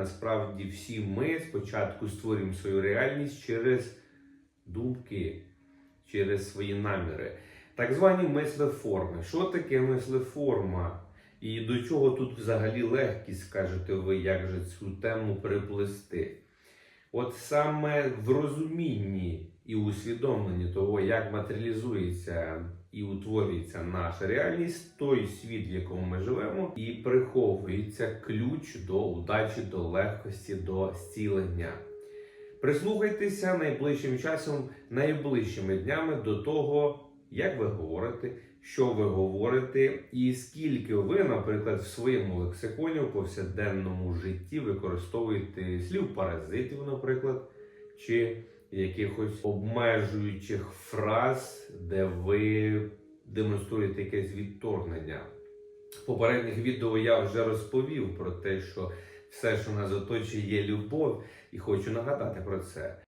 насправді всі ми спочатку створюємо свою реальність через думки, через свої наміри. Так звані мислеформи. Що таке мислеформа? І до чого тут взагалі легкість, скажете ви, як же цю тему приплести? От саме в розумінні і усвідомленні того, як матеріалізується і утворюється наша реальність, той світ, в якому ми живемо, і приховується ключ до удачі, до легкості, до зцілення. Прислухайтеся найближчим часом, найближчими днями до того, як ви говорите, що ви говорите, і скільки ви, наприклад, в своєму лексиконі у повсякденному житті використовуєте слів паразитів, наприклад, чи якихось обмежуючих фраз, де ви демонструєте якесь відторгнення. В попередніх відео я вже розповів про те, що все, що нас оточує, є любов, і хочу нагадати про це.